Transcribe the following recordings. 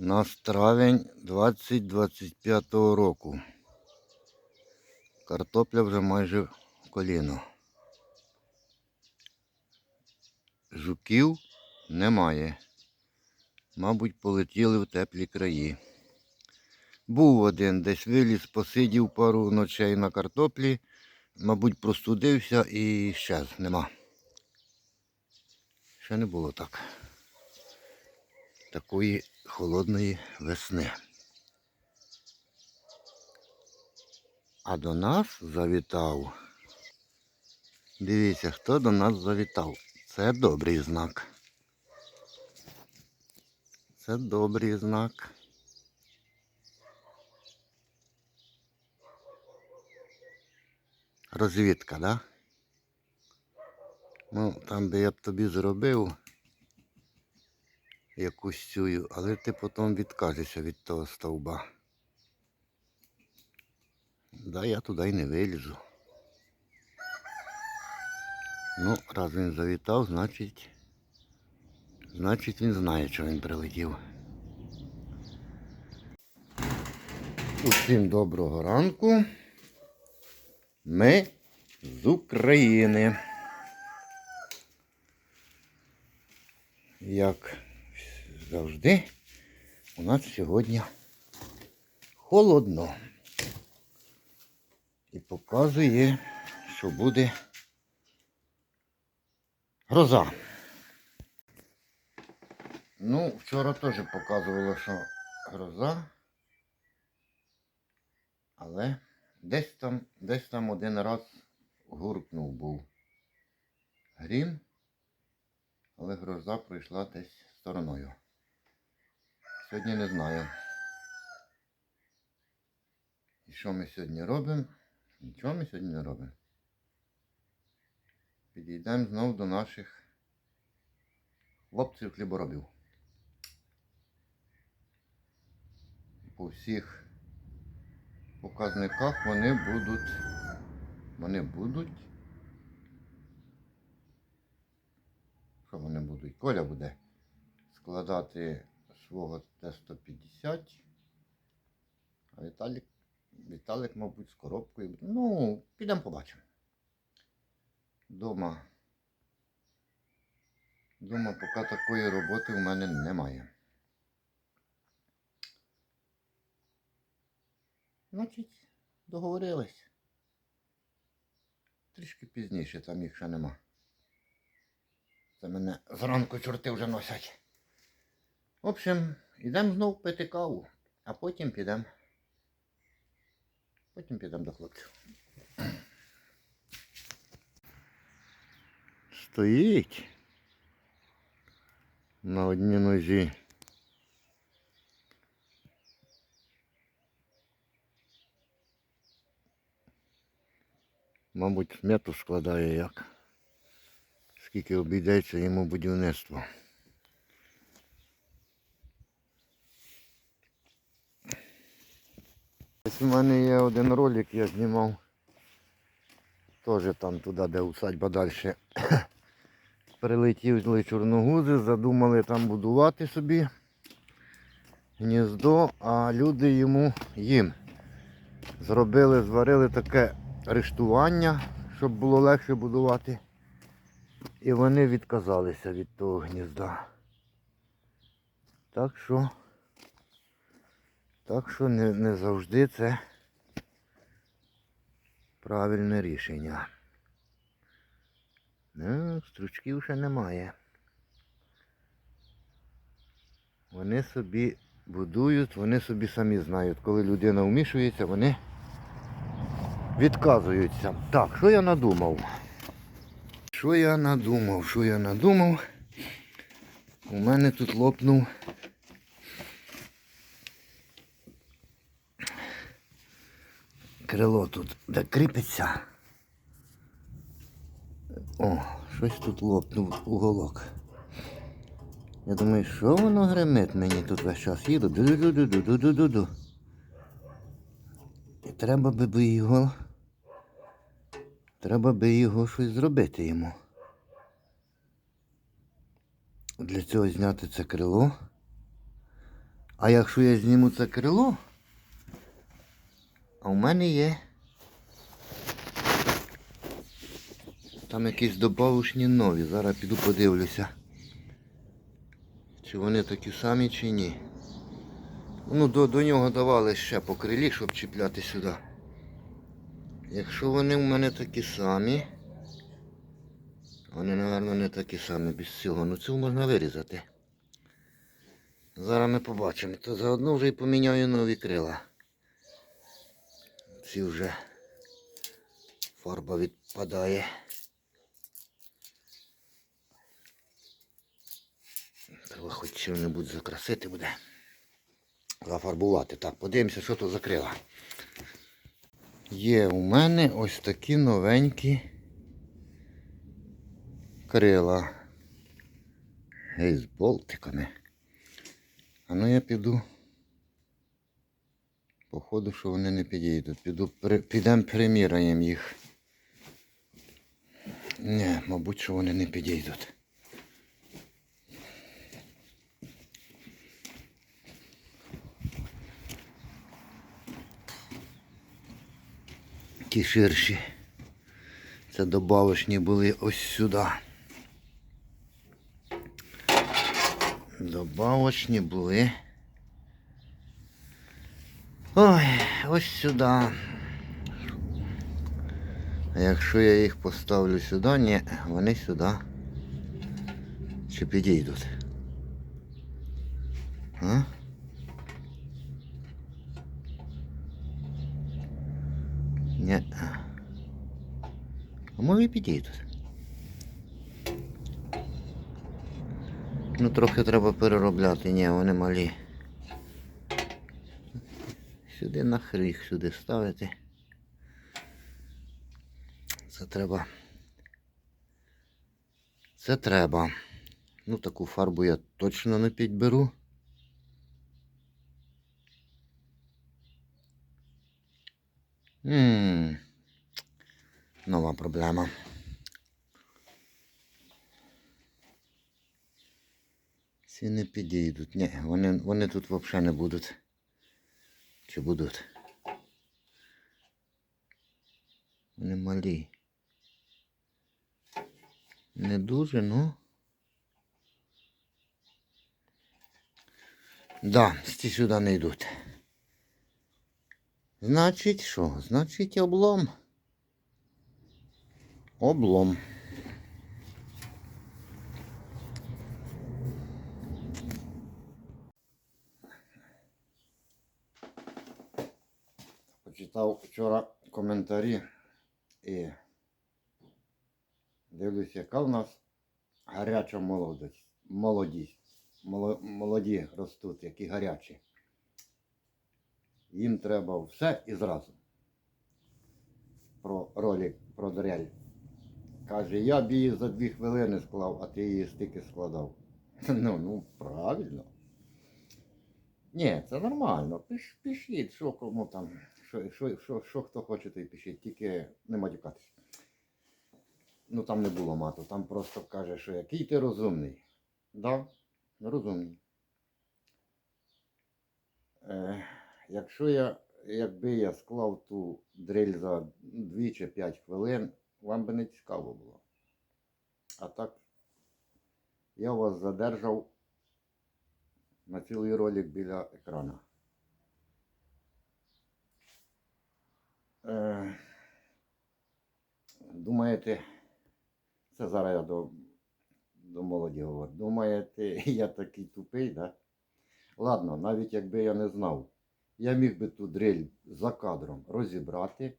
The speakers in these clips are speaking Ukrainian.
нас травень 2025 року. Картопля вже майже в коліно. Жуків немає. Мабуть, полетіли в теплі краї. Був один, десь виліз, посидів пару ночей на картоплі, мабуть, простудився і щез, нема. Ще не було так. Такої холодної весни. А до нас завітав. Дивіться, хто до нас завітав. Це добрий знак. Це добрий знак. Розвідка, да? Ну, там би я б тобі зробив якусь цю, але ти потім відкажешся від того стовба. Да, я туди й не вилізу. Ну, раз він завітав, значить, значить він знає, що він прилетів. Усім доброго ранку. Ми з України. Як завжди, у нас сьогодні холодно. І показує, що буде гроза. Ну, вчора теж показувало, що гроза. Але десь там, десь там один раз гуркнув був грім, але гроза пройшла десь стороною. Сьогодні не знаю. І що ми сьогодні робимо? Нічого ми сьогодні не робимо. Підійдемо знову до наших хлопців хліборобів. По всіх показниках вони будуть. Вони будуть. Що вони будуть? Коля буде складати свого Т-150. А Віталік, Віталік, мабуть, з коробкою. Ну, підемо побачимо. Дома. Дома поки такої роботи у мене немає. Значить, договорились. Трішки пізніше, там їх ще нема. Це мене зранку чорти вже носять. В общем, йдемо знов пити каву, а потім підемо. Потім підемо до хлопців. Стоїть на одній нозі. Мабуть, смету складає як. Скільки обійдеться йому будівництво. Ось у мене є один ролик, я знімав. Теж там туди, де усадьба далі. Прилетіли чорногузи, задумали там будувати собі гніздо, а люди йому їм зробили, зварили таке рештування, щоб було легше будувати. І вони відказалися від того гнізда. Так що, так що не, не завжди це правильне рішення. Ну, стручків ще немає. Вони собі будують, вони собі самі знають. Коли людина вмішується, вони відказуються. Так, що я надумав? Що я надумав? Що я надумав? У мене тут лопнув. Крило тут де кріпиться. О, щось тут лопнув уголок. Я думаю, що воно гримить мені тут весь час їду. Ду-ду-ду-ду-ду-ду-ду-ду. І треба би би його. Треба би його щось зробити йому. Для цього зняти це крило. А якщо я зніму це крило, а у мене є там якісь добавочні нові. Зараз піду подивлюся. Чи вони такі самі, чи ні. Ну, до, до нього давали ще по крилі, щоб чіпляти сюди. Якщо вони в мене такі самі, вони, мабуть, не такі самі без цього. Ну цього можна вирізати. Зараз ми побачимо. То заодно вже і поміняю нові крила. Ці вже фарба відпадає. Треба хоч чим-небудь закрасити буде. Зафарбувати. Так, подивимося, що тут за крила. Є у мене ось такі новенькі крила. З болтиками. А ну я піду. Походу, що вони не підійдуть. Піду, при- підемо приміряємо їх. Ні, мабуть, що вони не підійдуть. Ті ширші. Це добавочні були ось сюди. Добавочні були. Ой, ось сюди. А якщо я їх поставлю сюди, ні, вони сюди. Чи підійдуть? А? Ні. А може і підійдуть. Ну трохи треба переробляти, ні, вони малі. Сюди нахер їх сюди ставити. Це треба. Це треба. Ну таку фарбу я точно не підберу. Ммм. Нова проблема. Ці не підійдуть. Ні, вони, вони тут взагалі не будуть. Чи будуть? Вони малі. Не дуже, ну. Да, ці сюди не йдуть. Значить що? Значить облом. Облом. Вчора коментарі і дивлюсь, яка в нас гаряча молодість. Молоді ростуть, які гарячі. Їм треба все і зразу. Про ролик про дрель. Каже, я б її за дві хвилини склав, а ти її стільки складав. Ну, ну, правильно. Ні, це нормально. Пиш, пишіть, що кому там, що, що, що, що хто хоче, то й пишіть, тільки не матюкатись. Ну там не було мату, там просто каже, що який ти розумний. Да, розумний. Е, якщо я, якби я склав ту дрель за 2 чи 5 хвилин, вам би не цікаво було. А так, я вас задержав на цілий ролик біля екрана. Е, думаєте, це зараз я до, до молоді говорю. Думаєте, я такий тупий, да? Ладно, навіть якби я не знав, я міг би ту дрель за кадром розібрати,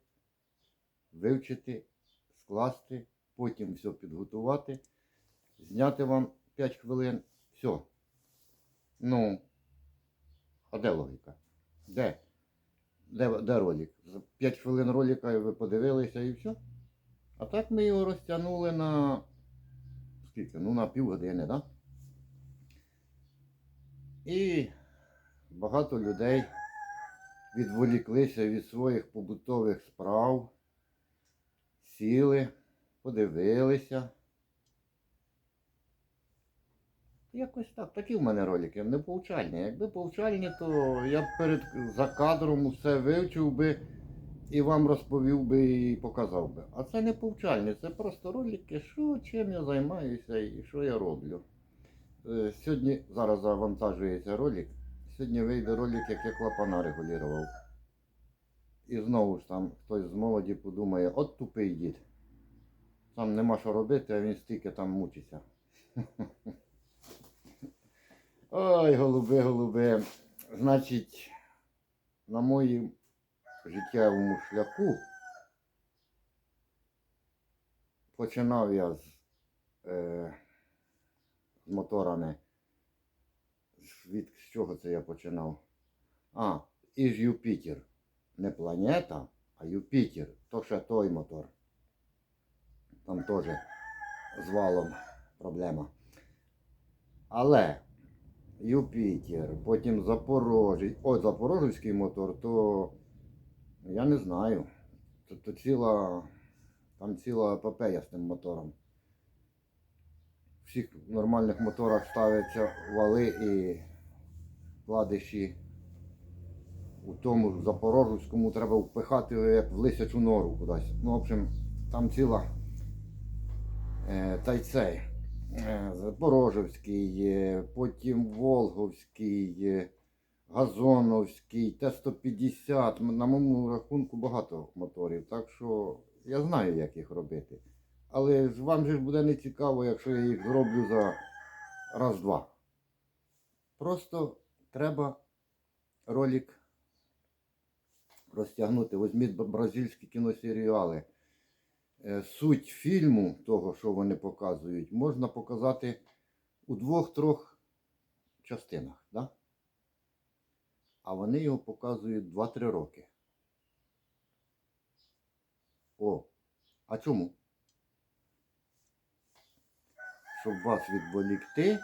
вивчити, скласти, потім все підготувати, зняти вам 5 хвилин, все. Ну, а де логіка? Де? Де, де ролик? За 5 хвилин ролика ви подивилися і все. А так ми його розтягнули на скільки? Ну на півгодини. Да? І багато людей відволіклися від своїх побутових справ, сіли, подивилися. Якось так. Такі в мене ролики, не повчальні. Якби повчальні, то я б перед за кадром все вивчив би і вам розповів би і показав би. А це не повчальні, це просто ролики, що чим я займаюся і що я роблю. Е, Сьогодні зараз завантажується ролик. Сьогодні вийде ролик, як я клапана регулював. І знову ж там хтось з молоді подумає, от тупий дід. Там нема що робити, а він стільки там мучиться. Ой, голуби, голуби. Значить, на моїм життєвому шляху починав я з, е, з моторами. Від з чого це я починав? А, із Юпітер. Не планета, а Юпітер. То ще той мотор. Там теж з валом проблема. Але Юпітер, потім Запорожець. О, Запорожецький мотор, то я не знаю. То, то ціла, там ціла епопея з тим мотором. В всіх нормальних моторах ставляться вали і вкладиші. У тому ж Запорожецькому треба впихати як в лисячу нору кудись. Ну, в общем, там ціла е, та. Е, е, потім Волговський, Газоновський, Т-150. На моєму рахунку багато моторів, так що я знаю, як їх робити. Але вам же буде не цікаво, якщо я їх зроблю за раз-два. Просто треба ролик розтягнути. Візьміть бразильські кіносеріали. Е, Суть фільму, того, що вони показують, можна показати у двох-трьох частинах. Да? А вони його показують 2-3 роки. О, а чому? Щоб вас відволікти,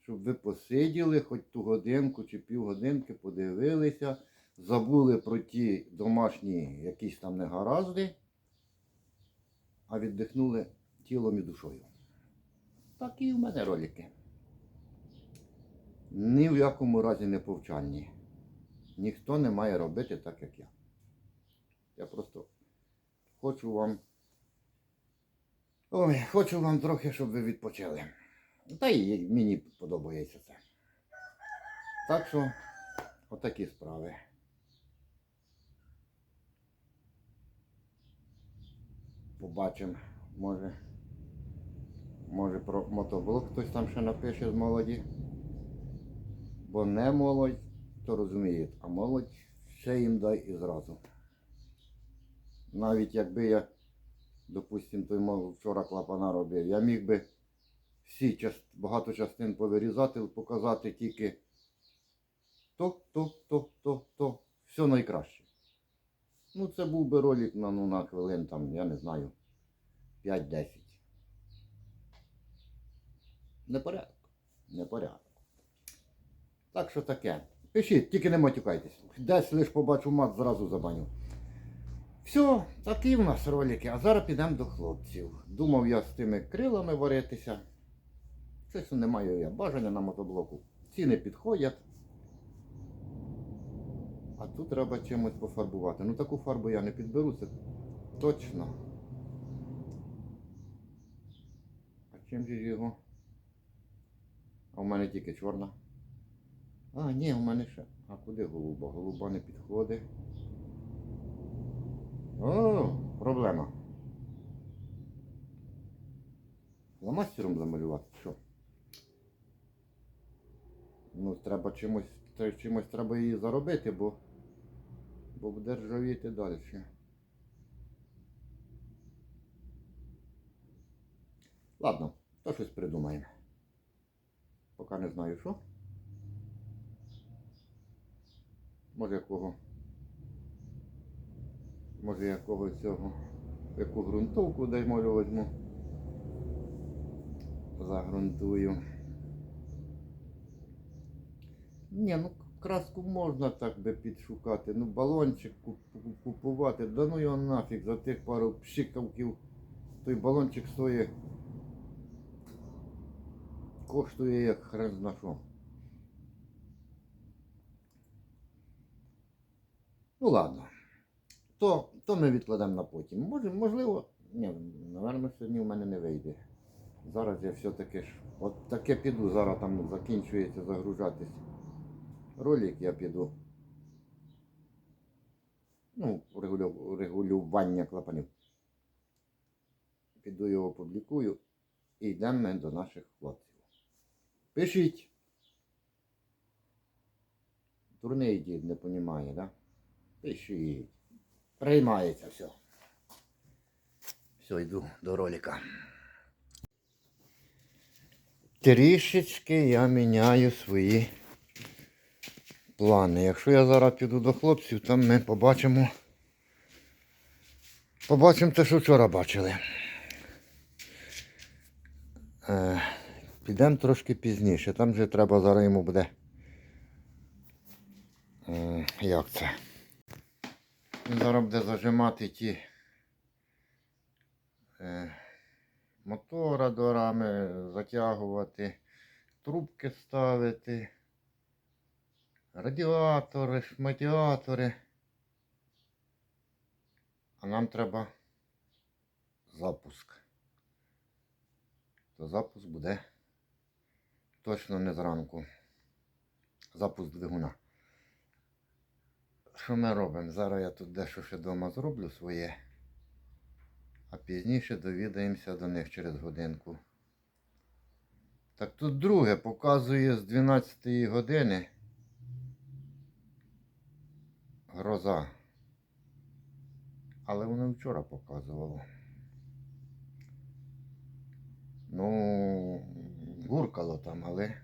щоб ви посиділи хоч ту годинку чи півгодинки, подивилися, забули про ті домашні якісь там негаразди, а віддихнули тілом і душою. Так і в мене ролики. Ні в якому разі не повчальні. Ніхто не має робити так, як я. Я просто хочу вам. Ой, хочу вам трохи, щоб ви відпочили. Та й мені подобається це. Так що, отакі справи. Побачимо, може. Може про мотоблок хтось там ще напише з молоді. Бо не молодь, то розуміють, а молодь все їм дай і зразу. Навіть якби я, допустим, той мов вчора клапана робив, я міг би всі част... багато частин повирізати, показати тільки то, то, то, то, то, все найкраще. Ну, це був би ролик на, ну, на хвилин, там, я не знаю, 5-10. Непорядок. Непорядок. Так що таке. Пишіть, тільки не матюкайтесь. Десь лиш побачу мат, зразу забаню. Все, такі в нас ролики. А зараз підемо до хлопців. Думав я з тими крилами варитися. Щось не маю я бажання на мотоблоку. Ціни підходять. А тут треба чимось пофарбувати. Ну таку фарбу я не підберу, це точно. А чим же його? А в мене тільки чорна. А, ні, у мене ще. А куди голуба? Голуба не підходить. О, проблема. Фломастером замалювати, що? Ну, треба чимось, чимось треба її заробити, бо, бо буде ржавіти далі. Ладно, то щось придумаємо. Поки не знаю що. Може якого. Може якого цього. Яку ґрунтовку дай молю возьму. Загрунтую. Ні, ну краску можна так би підшукати. Ну балончик купувати. Да ну його нафіг за тих пару пшикавків. Той балончик стоїть коштує як хрен зна що. Ну ладно. То, то ми відкладемо на потім. Може, можливо, ні, напевно, сьогодні в мене не вийде. Зараз я все-таки ж. От таке піду, зараз там закінчується загружатись ролик, я піду. Ну, регулювання клапанів. Піду його опублікую і йдемо до наших хлопців. Пишіть. Дурний дід не понімає, да? Пишіть. Приймається все. Все, йду до ролика. Трішечки я міняю свої плани. Якщо я зараз піду до хлопців, там ми побачимо. Побачимо те, що вчора бачили. Е, підемо трошки пізніше. Там же треба зараз йому буде. Е, як це? Він зараз буде зажимати ті е, мотора до рами, затягувати, трубки ставити, радіатори, шматіатори. А нам треба запуск. То запуск буде точно не зранку. Запуск двигуна. Що ми робимо? Зараз я тут дещо ще вдома зроблю своє, а пізніше довідаємося до них через годинку. Так тут друге показує з 12 години гроза. Але воно вчора показувало. Ну, гуркало там, але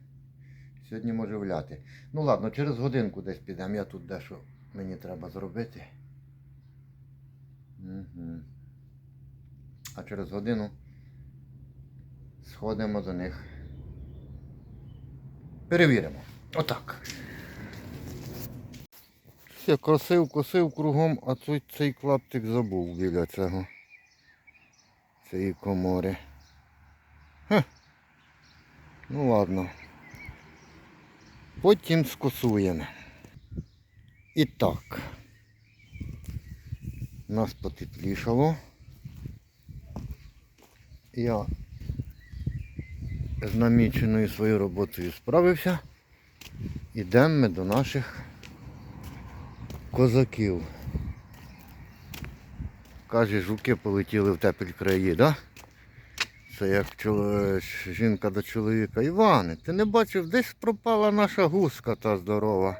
сьогодні може вляти. Ну ладно, через годинку десь підемо. Я тут дещо мені треба зробити. Угу. А через годину сходимо до них. Перевіримо. Отак. Все, косив, косив кругом, а цей, цей клаптик забув біля цього. Цієї комори. Хе. Ну ладно. Потім скосуємо. І так. Нас потеплішало. Я з наміченою своєю роботою справився. Ідемо ми до наших козаків. Каже, жуки полетіли в теплі краї, да? Це як чоло- жінка до чоловіка. Іване, ти не бачив, десь пропала наша гуска та здорова.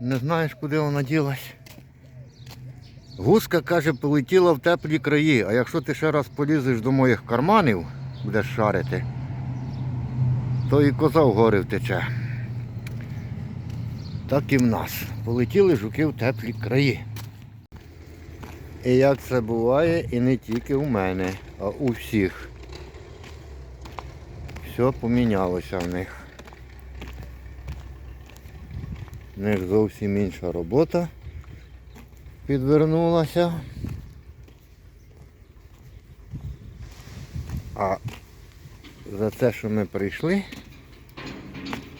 Не знаєш, куди вона ділась? Гуска, каже, полетіла в теплі краї, а якщо ти ще раз полізеш до моїх карманів, будеш шарити, то і коза в гори втече. Так і в нас. Полетіли жуки в теплі краї. І як це буває, і не тільки у мене, а у всіх. Все помінялося в них. В них зовсім інша робота підвернулася. А за те, що ми прийшли,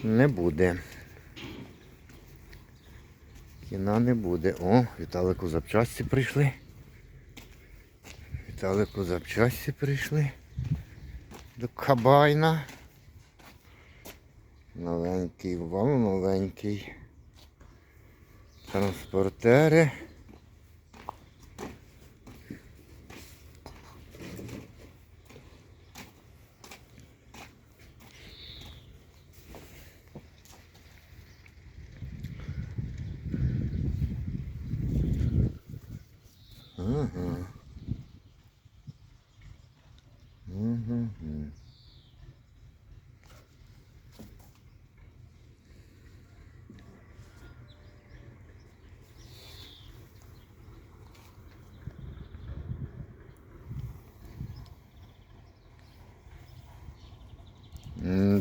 не буде. Кіна не буде. О, Віталику запчасті прийшли. Віталику запчасті прийшли. До кабайна. Новенький вам новенький. Транспортери. Ага. Угу.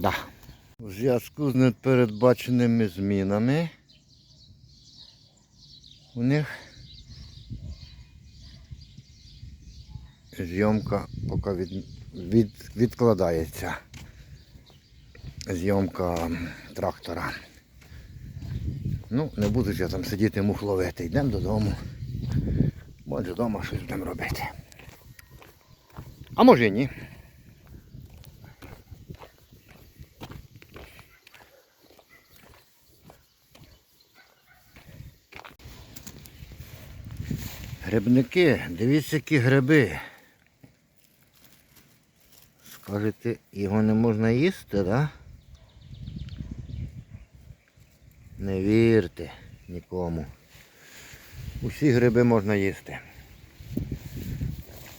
Да. У зв'язку з непередбаченими змінами у них зйомка поки від, від, відкладається. зйомка трактора. Ну, не буду я там сидіти мух ловити. Йдемо додому. Може вдома щось будемо робити. А може і ні. Грибники, дивіться, які гриби. Скажете, його не можна їсти, да? Не вірте нікому. Усі гриби можна їсти.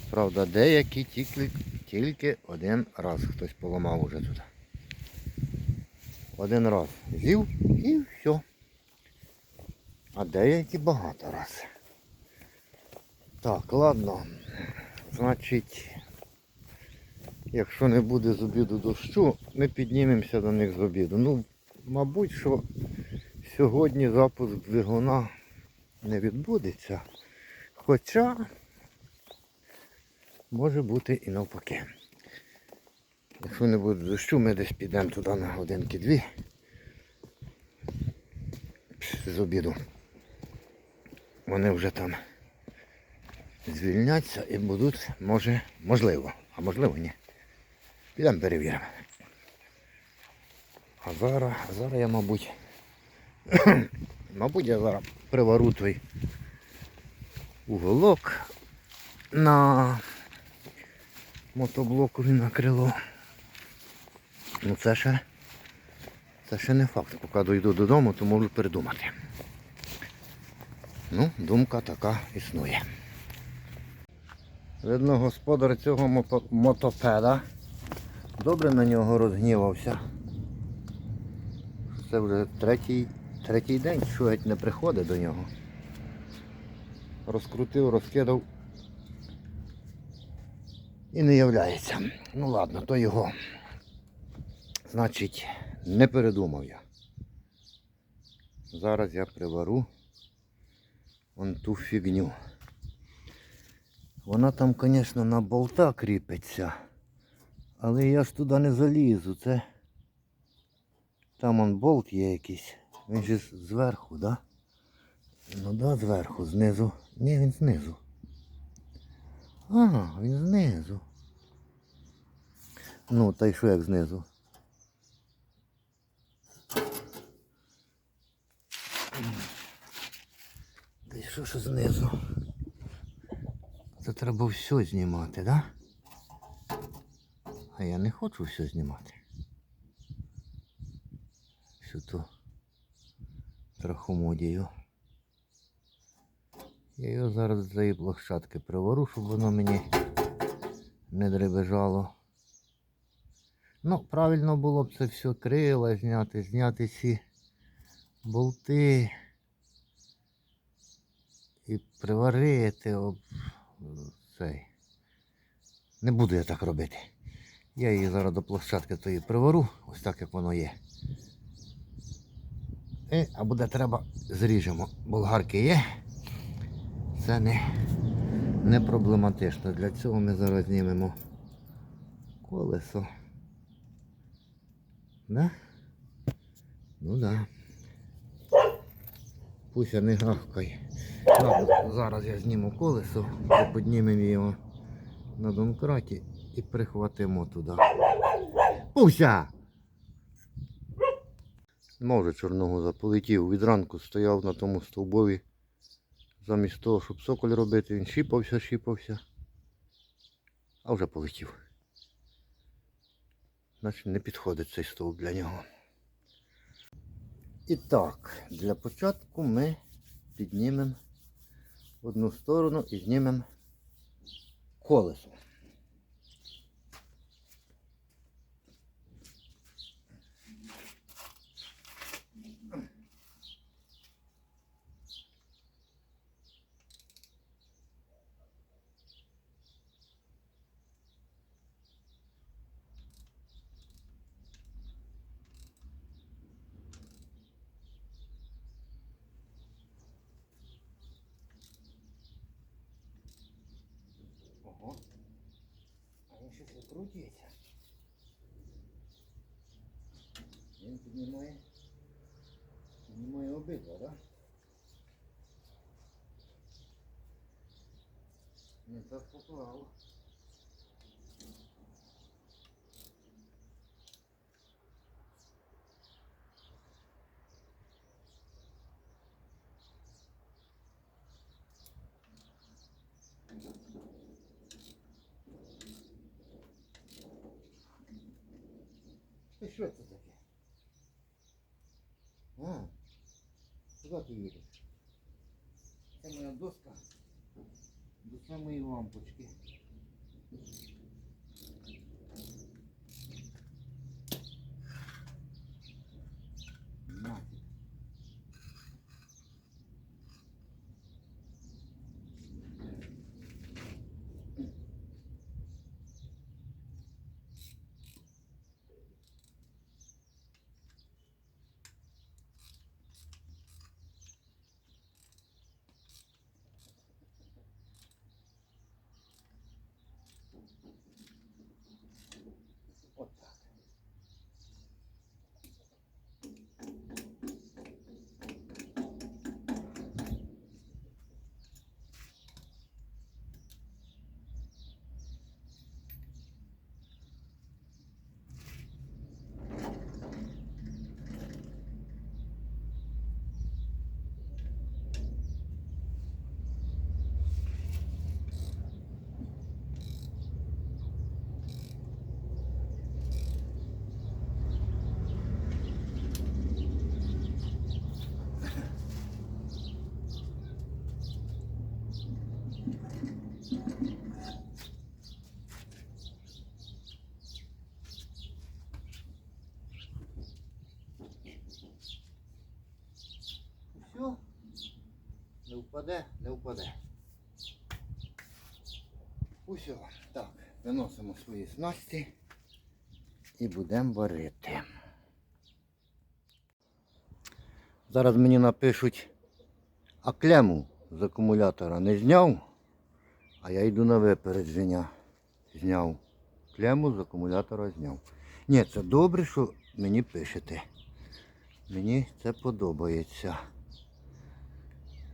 Правда, деякі тільки, тільки один раз хтось поламав уже тут. Один раз з'їв і все. А деякі багато раз. Так, ладно. Значить, якщо не буде з обіду дощу, ми піднімемося до них з обіду. Ну, мабуть, що сьогодні запуск двигуна не відбудеться. Хоча може бути і навпаки. Якщо не буде дощу, ми десь підемо туди на годинки-дві з обіду. Вони вже там звільняться і будуть, може, можливо, а можливо ні. Підемо перевіримо. А зараз, зараз я, мабуть, мабуть, я зараз привару той уголок на мотоблокові на крило. Ну це ще, це ще не факт. Поки дойду додому, то можу передумати. Ну, думка така існує. Видно, господар цього мотопеда добре на нього розгнівався. Це вже третій, третій день, що геть не приходить до нього. Розкрутив, розкидав і не являється. Ну ладно, то його. Значить, не передумав я. Зараз я привару вон ту фігню. Вона там, звісно, на болта кріпиться. Але я ж туди не залізу. Це там он болт є якийсь. Він же зверху, да? Ну да, зверху, знизу. Ні, він знизу. А, він знизу. Ну, та й що як знизу? Та й що що знизу? Це треба все знімати, да? А я не хочу все знімати. Всю ту трахомодію. Я його зараз з цієї площадки привару, щоб воно мені не дребежало. Ну, правильно було б це все крила зняти, зняти ці болти і приварити об цей. Не буду я так робити. Я її зараз до площадки тої привару, ось так як воно є. І, а буде треба, зріжемо. Болгарки є. Це не, не проблематично. Для цього ми зараз знімемо колесо. Да? Ну да. Пуся не гавкає. Ладно, зараз я зніму колесо, піднімемо його на домкраті і прихватимо туди. Пуся! Може чорного полетів. Від ранку стояв на тому стовбові. Замість того, щоб соколь робити, він шіпався, шіпався. А вже полетів. Значить не підходить цей стовп для нього. І так, для початку ми піднімемо одну сторону і знімемо колесо. А він щось викрутюється. Він піднімає. Піднімає обидва, так? Да? Не так поклав. Що це таке? А, куди ти їдеш? Це моя доска до самої лампочки. Нафіг. От так. Все. Не впаде, не впаде. Усьо. Так, виносимо свої снасті і будемо варити. Зараз мені напишуть, а клему з акумулятора не зняв, а я йду на випередження. Зняв. Клему з акумулятора зняв. Ні, це добре, що мені пишете. Мені це подобається.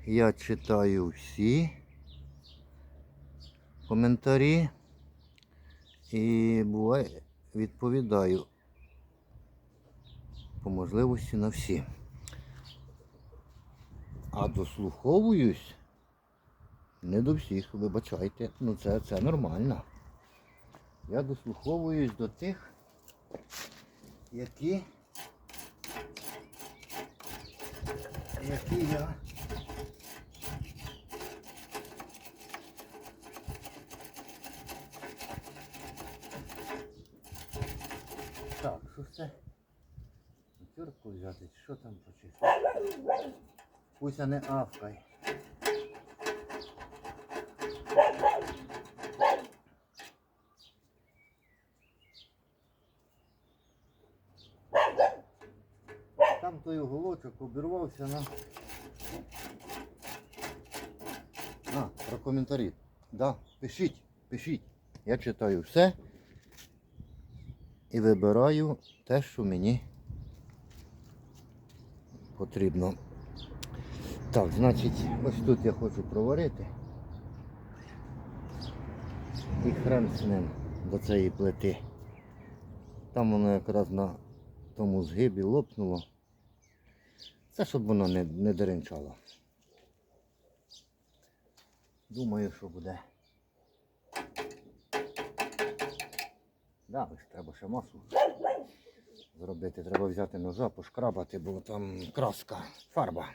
Я читаю всі коментарі і буває відповідаю по можливості на всі. А дослуховуюсь не до всіх, вибачайте. Ну це, це нормально. Я дослуховуюсь до тих, які які я що це? Тюрку взяти, що там почистити? Пусть не авкай. Там той уголочок обірвався на. А, про коментарі. Да, пишіть, пишіть. Я читаю все і вибираю те, що мені потрібно. Так, значить, ось тут я хочу проварити. І хрен з ним до цієї плити. Там воно якраз на тому згибі лопнуло. Це щоб воно не, не деренчало. Думаю, що буде. Да, ось треба ще масу зробити. Треба взяти ножа, пошкрабати, бо там краска, фарба.